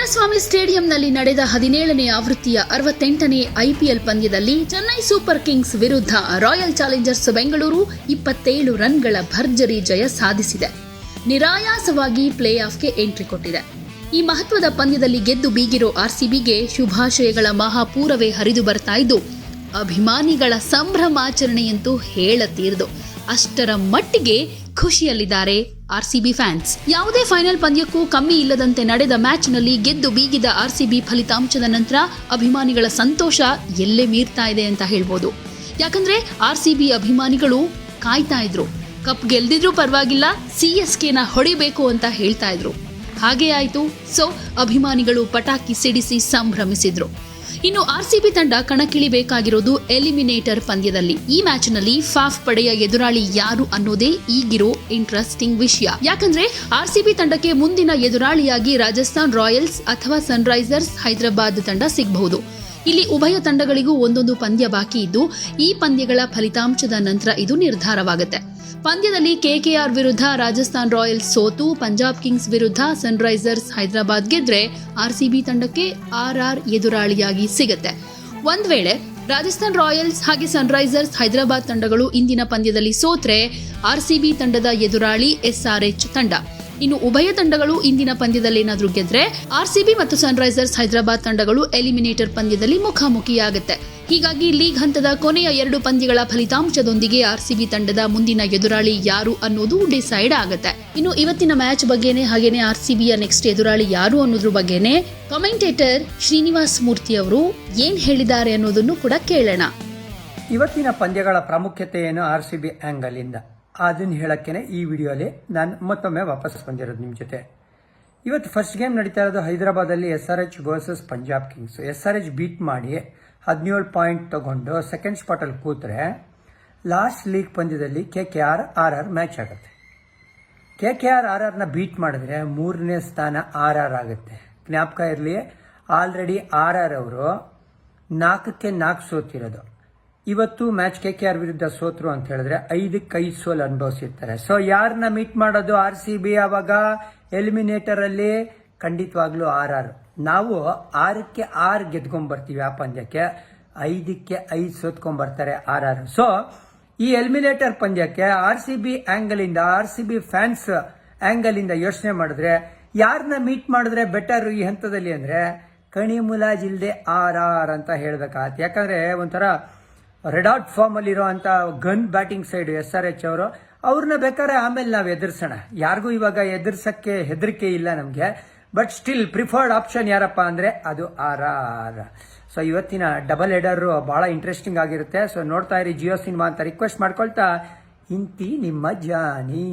ಚಿನ್ನಸ್ವಾಮಿ ಸ್ಟೇಡಿಯಂನಲ್ಲಿ ನಡೆದ ಹದಿನೇಳನೇ ಆವೃತ್ತಿಯ ಅರವತ್ತೆಂಟನೇ ಐಪಿಎಲ್ ಪಂದ್ಯದಲ್ಲಿ ಚೆನ್ನೈ ಸೂಪರ್ ಕಿಂಗ್ಸ್ ವಿರುದ್ಧ ರಾಯಲ್ ಚಾಲೆಂಜರ್ಸ್ ಬೆಂಗಳೂರು ಇಪ್ಪತ್ತೇಳು ರನ್ಗಳ ಭರ್ಜರಿ ಜಯ ಸಾಧಿಸಿದೆ. ನಿರಾಯಾಸವಾಗಿ ಪ್ಲೇ ಆಫ್ಗೆ ಎಂಟ್ರಿ ಕೊಟ್ಟಿದೆ. ಈ ಮಹತ್ವದ ಪಂದ್ಯದಲ್ಲಿ ಗೆದ್ದು ಬೀಗಿರೋ ಆರ್ಸಿಬಿಗೆ ಶುಭಾಶಯಗಳ ಮಹಾಪೂರವೇ ಹರಿದು ಬರ್ತಾ ಇದ್ದು, ಅಭಿಮಾನಿಗಳ ಸಂಭ್ರಮಾಚರಣೆಯಂತೂ ಹೇಳತೀರ್ದು. ಅಷ್ಟರ ಮಟ್ಟಿಗೆ ಖುಷಿಯಲ್ಲಿದ್ದಾರೆ ಆರ್ಸಿಬಿ ಫ್ಯಾನ್ಸ್. ಯಾವುದೇ ಫೈನಲ್ ಪಂದ್ಯಕ್ಕೂ ಕಮ್ಮಿ ಇಲ್ಲದಂತೆ ನಡೆದ ಮ್ಯಾಚ್ನಲ್ಲಿ ಗೆದ್ದು ಬೀಗಿದ ಆರ್ಸಿಬಿ ಫಲಿತಾಂಶದ ನಂತರ ಅಭಿಮಾನಿಗಳ ಸಂತೋಷ ಎಲ್ಲೇ ಮೀರ್ತಾ ಇದೆ ಅಂತ ಹೇಳ್ಬೋದು. ಯಾಕಂದ್ರೆ ಆರ್ಸಿಬಿ ಅಭಿಮಾನಿಗಳು ಕಾಯ್ತಾ ಇದ್ರು. ಕಪ್ ಗೆಲ್ದಿದ್ರೂ ಪರವಾಗಿಲ್ಲ, ಸಿ ಎಸ್ ಕೆನ ಹೊಡಿಬೇಕು ಅಂತ ಹೇಳ್ತಾ ಇದ್ರು. ಹಾಗೆ ಆಯ್ತು. ಸೊ, ಅಭಿಮಾನಿಗಳು ಪಟಾಕಿ ಸಿಡಿಸಿ ಸಂಭ್ರಮಿಸಿದ್ರು. ಇನ್ನು ಆರ್ಸಿಬಿ ತಂಡ ಕಣಕ್ಕಿಳಿಬೇಕಾಗಿರೋದು ಎಲಿಮಿನೇಟರ್ ಪಂದ್ಯದಲ್ಲಿ. ಈ ಮ್ಯಾಚ್ನಲ್ಲಿ ಫಾಫ್ ಪಡೆಯ ಎದುರಾಳಿ ಯಾರು ಅನ್ನೋದೇ ಈಗಿರೋ ಇಂಟ್ರೆಸ್ಟಿಂಗ್ ವಿಷಯ. ಯಾಕಂದ್ರೆ ಆರ್ಸಿಬಿ ತಂಡಕ್ಕೆ ಮುಂದಿನ ಎದುರಾಳಿಯಾಗಿ ರಾಜಸ್ಥಾನ್ ರಾಯಲ್ಸ್ ಅಥವಾ ಸನ್ರೈಸರ್ಸ್ ಹೈದರಾಬಾದ್ ತಂಡ ಸಿಗಬಹುದು. ಇಲ್ಲಿ ಉಭಯ ತಂಡಗಳಿಗೂ ಒಂದೊಂದು ಪಂದ್ಯ ಬಾಕಿ ಇದ್ದು, ಈ ಪಂದ್ಯಗಳ ಫಲಿತಾಂಶದ ನಂತರ ಇದು ನಿರ್ಧಾರವಾಗುತ್ತೆ. ಪಂದ್ಯದಲ್ಲಿ ಕೆಕೆಆರ್ ವಿರುದ್ಧ ರಾಜಸ್ಥಾನ್ ರಾಯಲ್ಸ್ ಸೋತು, ಪಂಜಾಬ್ ಕಿಂಗ್ಸ್ ವಿರುದ್ಧ ಸನ್ರೈಸರ್ಸ್ ಹೈದರಾಬಾದ್ ಗೆದ್ರೆ ಆರ್ಸಿಬಿ ತಂಡಕ್ಕೆ ಆರ್ಆರ್ ಎದುರಾಳಿಯಾಗಿ ಸಿಗುತ್ತೆ. ಒಂದ್ ವೇಳೆ ರಾಜಸ್ಥಾನ್ ರಾಯಲ್ಸ್ ಹಾಗೆ ಸನ್ರೈಸರ್ಸ್ ಹೈದರಾಬಾದ್ ತಂಡಗಳು ಇಂದಿನ ಪಂದ್ಯದಲ್ಲಿ ಸೋತ್ರೆ ಆರ್ಸಿಬಿ ತಂಡದ ಎದುರಾಳಿ ಎಸ್ಆರ್ಎಚ್ ತಂಡ. ಇನ್ನು ಉಭಯ ತಂಡಗಳು ಇಂದಿನ ಪಂದ್ಯದಲ್ಲಿ ಏನಾದರೂ ಗೆದ್ರೆ ಆರ್ಸಿಬಿ ಮತ್ತು ಸನ್ರೈಸರ್ಸ್ ಹೈದರಾಬಾದ್ ತಂಡಗಳು ಎಲಿಮಿನೇಟರ್ ಪಂದ್ಯದಲ್ಲಿ ಮುಖಾಮುಖಿಯಾಗುತ್ತೆ. ಹೀಗಾಗಿ ಲೀಗ್ ಹಂತದ ಕೊನೆಯ ಎರಡು ಪಂದ್ಯಗಳ ಫಲಿತಾಂಶದೊಂದಿಗೆ ಆರ್ಸಿಬಿ ತಂಡದ ಮುಂದಿನ ಎದುರಾಳಿ ಯಾರು ಅನ್ನೋದು ಡಿಸೈಡ್ ಆಗುತ್ತೆ. ಇನ್ನು ಇವತ್ತಿನ ಮ್ಯಾಚ್ ಬಗ್ಗೆನೇ ಹಾಗೇನೆ ಆರ್ಸಿಬಿಯ ನೆಕ್ಸ್ಟ್ ಎದುರಾಳಿ ಯಾರು ಅನ್ನೋದ್ರ ಬಗ್ಗೆನೆ ಕಮೆಂಟೇಟರ್ ಶ್ರೀನಿವಾಸ್ ಮೂರ್ತಿ ಅವರು ಏನ್ ಹೇಳಿದ್ದಾರೆ ಅನ್ನೋದನ್ನು ಕೂಡ ಕೇಳೋಣ. ಇವತ್ತಿನ ಪಂದ್ಯಗಳ ಪ್ರಾಮುಖ್ಯತೆ ಏನು ಆರ್ ಆಂಗಲ್ ಇಂದ? ಅದನ್ನು ಹೇಳಕ್ಕೇನೆ ಈ ವಿಡಿಯೋಲಿ ನಾನು ಮತ್ತೊಮ್ಮೆ ವಾಪಸ್ ಬಂದಿರೋದು ನಿಮ್ಮ ಜೊತೆ. ಇವತ್ತು ಫಸ್ಟ್ ಗೇಮ್ ನಡೀತಾ ಇರೋದು ಹೈದರಾಬಾದಲ್ಲಿ S R H versus Punjab kings. S R H beat ಮಾಡಿ ಹದಿನೇಳು ಪಾಯಿಂಟ್ ತಗೊಂಡು ಸೆಕೆಂಡ್ ಸ್ಪಾಟಲ್ಲಿ ಕೂತ್ರೆ ಲಾಸ್ಟ್ ಲೀಗ್ ಪಂದ್ಯದಲ್ಲಿ K K R R R match ಆಗುತ್ತೆ. ಕೆ ಕೆ ಆರ್ ಆರ್ ಆರ್ನ ಬೀಟ್ ಮಾಡಿದ್ರೆ ಮೂರನೇ ಸ್ಥಾನ ಆರ್ ಆರ್ ಆಗುತ್ತೆ. ಜ್ಞಾಪಕ ಇರಲಿ ಆಲ್ರೆಡಿ ಆರ್ ಆರ್ ಅವರು ನಾಲ್ಕಕ್ಕೆ ನಾಲ್ಕು ಸೋತಿರೋದು. ಇವತ್ತು ಮ್ಯಾಚ್ ಕೆ ಕೆ ಆರ್ ವಿರುದ್ಧ ಸೋತ್ರು ಅಂತ ಹೇಳಿದ್ರೆ ಐದು ಸೋಲ್ ಅನುಭವಿಸಿರ್ತಾರೆ. ಸೊ ಯಾರನ್ನ ಮೀಟ್ ಮಾಡೋದು ಆರ್ ಸಿ ಬಿ ಆವಾಗ ಎಲಿಮಿನೇಟರ್ ಅಲ್ಲಿ ಖಂಡಿತವಾಗ್ಲೂ ಆರ್ ಆರ್ ನಾವು ಆರಕ್ಕೆ ಆರು ಗೆದ್ಕೊಂಡ್ಬರ್ತೀವಿ ಆ ಪಂದ್ಯಕ್ಕೆ, ಐದಕ್ಕೆ ಐದು ಸೋತ್ಕೊಂಡ್ಬರ್ತಾರೆ ಆರ್ ಆರ್ ಸೊ ಈ ಎಲಿಮಿನೇಟರ್ ಪಂದ್ಯಕ್ಕೆ ಆರ್ ಸಿ ಬಿ ಆಂಗಲ್ ಇಂದ R C B fans angle ಇಂದ ಯೋಚನೆ ಮಾಡಿದ್ರೆ ಯಾರನ್ನ ಮೀಟ್ ಮಾಡಿದ್ರೆ ಬೆಟರ್ ಈ ಹಂತದಲ್ಲಿ ಅಂದ್ರೆ ಕಣಿ ಮುಲಾಜಿಲ್ದೆ ಆರ್ ಆರ್ ಅಂತ ಹೇಳ್ಬೇಕಾಗತ್ತೆ. ಯಾಕಂದ್ರೆ ಒಂಥರ ರೆಡಾಟ್ ಫಾರ್ಮ್ ಅಲ್ಲಿ ಇರುವಂತ gun batting side S R H ಅವರು, ಅವ್ರನ್ನ ಬೇಕಾದ್ರೆ ಆಮೇಲೆ ನಾವು ಎದುರಿಸೋಣ. ಯಾರಿಗೂ ಇವಾಗ ಎದುರ್ಸಕ್ಕೆ ಹೆದರಿಕೆ ಇಲ್ಲ ನಮಗೆ, ಬಟ್ ಸ್ಟಿಲ್ ಪ್ರಿಫರ್ಡ್ ಆಪ್ಷನ್ ಯಾರಪ್ಪ ಅಂದ್ರೆ ಅದು ಆರ್ ಆರ್. ಸೊ ಇವತ್ತಿನ ಡಬಲ್ ಹೆಡರ್ ಬಹಳ ಇಂಟ್ರೆಸ್ಟಿಂಗ್ ಆಗಿರುತ್ತೆ. ಸೊ ನೋಡ್ತಾ ಇರಿ ಜಿಯೋ ಸಿನಿಮಾ ಅಂತ ರಿಕ್ವೆಸ್ಟ್ ಮಾಡ್ಕೊಳ್ತಾ, ಇಂತಿ ನಿಮ್ಮ ಜಾನಿ.